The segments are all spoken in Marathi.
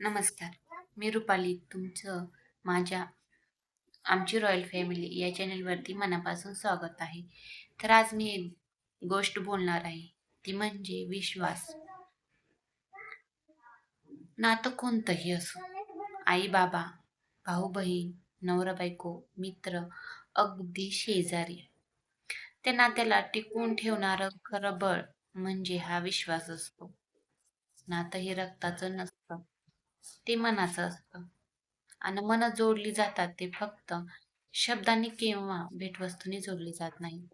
नमस्कार. मी रुपाली. तुमचं माझ्या आमची रॉयल फॅमिली या चॅनलवरती मनापासून स्वागत आहे. तर आज मी एक गोष्ट बोलणार आहे. ती म्हणजे विश्वास. नातं कोणतंही असो. आई बाबा भाऊ बहीण नवरा बायको मित्र अगदी शेजारी. त्या नात्याला टिकून ठेवणारं खरं बळ म्हणजे हा विश्वास असतो. नातं हे रक्ताचं नसतं. ते मनाचं असतं. आणि मन जोडली जातात ते फक्त शब्दांनी किंवा भेटवस्तूंनी जोडली जात नाही.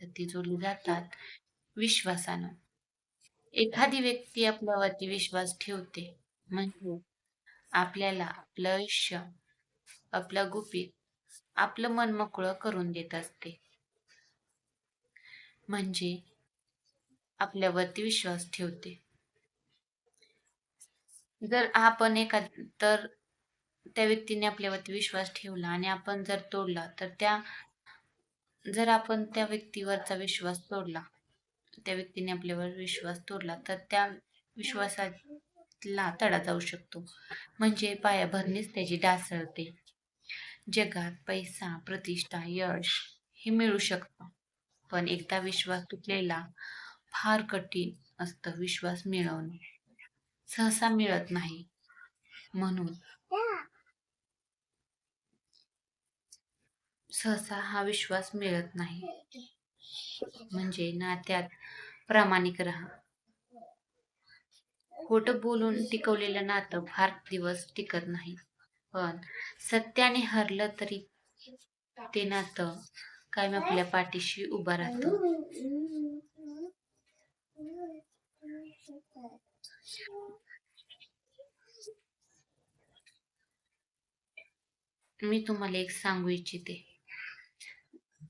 तर ती जोडली जातात विश्वासानं. एखादी व्यक्ती आपल्यावरती विश्वास ठेवते म्हणजे आपल्याला आपलं आयुष्य आपलं गुपित आपलं मन मोकळं करून देत असते. म्हणजे आपल्यावरती विश्वास ठेवते. जर आपण एखाद तर त्या व्यक्तीने आपल्यावरती विश्वास ठेवला आणि आपण जर तोडला तर त्या जर आपण त्या व्यक्तीवरचा विश्वास तोडला त्या व्यक्तीने आपल्यावर विश्वास तोडला तर त्या विश्वासाला तडा जाऊ शकतो. म्हणजे पायाभरणीच त्याची डासळते जगात पैसा प्रतिष्ठा यश हे मिळू शकतं. पण एकदा विश्वास तुटलेला फार कठीण असतं विश्वास मिळवणं. सहसा मिळत नाही. म्हणून. सहसा हा विश्वास मिळत नाही. म्हणजे नात्यात प्रामाणिक राहा. खोट बोलून टिकवलेलं नातं फार दिवस टिकत नाही. पण सत्याने हरलं तरी ते नातं कायम आपल्या पाठीशी उभं राहतं. मी तुम्हाला एक सांगू इच्छिते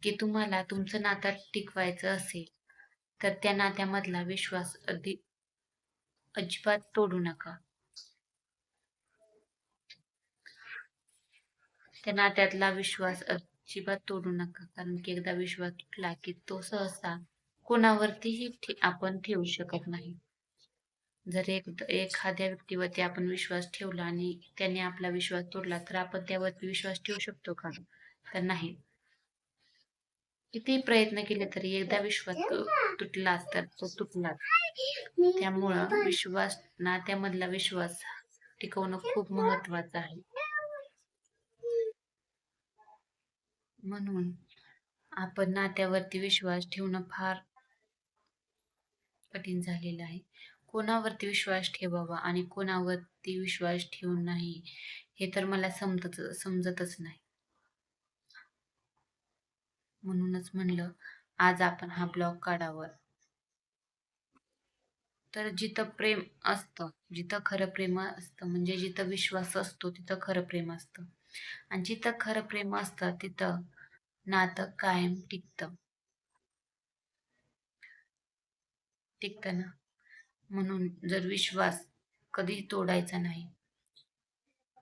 की तुम्हाला तुमचं नातं टिकवायचं असेल तर त्या नात्यामधला विश्वास अजिबात तोडू नका. त्या नात्यातला विश्वास अजिबात तोडू नका कारण की एकदा विश्वास तुटला की तो सहसा कोणावरतीही आपण ठेवू शकत नाही. जर एक एखाद्या व्यक्तीवरती आपण विश्वास ठेवला आणि त्याने आपला विश्वास तोडला तर आपण त्यावरती विश्वास ठेवू शकतो का? तर नाही. किती प्रयत्न केले तरी एकदा विश्वास तुटला तर तो तुटला. त्यामुळं विश्वास नात्यामधला विश्वास टिकवणं खूप महत्वाचं आहे. म्हणून आपण नात्यावरती विश्वास ठेवणं फार कठीण झालेलं आहे. कोणावरती विश्वास ठेवावा आणि कोणावरती विश्वास ठेवून नाही हे तर मला समजत समजतच नाही. म्हणूनच म्हणलं आज आपण हा ब्लॉग काढावं. तर जिथं प्रेम असतं जिथं खरं प्रेम असतं म्हणजे जिथं विश्वास असतो तिथं खरं प्रेम असतं. आणि जिथं खरं प्रेम असतं तिथं नातं कायम टिकतं. टिकतं ना? म्हणून जर विश्वास कधी तोडायचा नाही.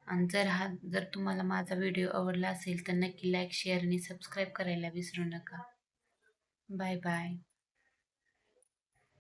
आणि जर हा जर तुम्हाला माझा व्हिडिओ आवडला असेल तर नक्की लाईक शेअर आणि सबस्क्राईब करायला विसरू नका. Bye bye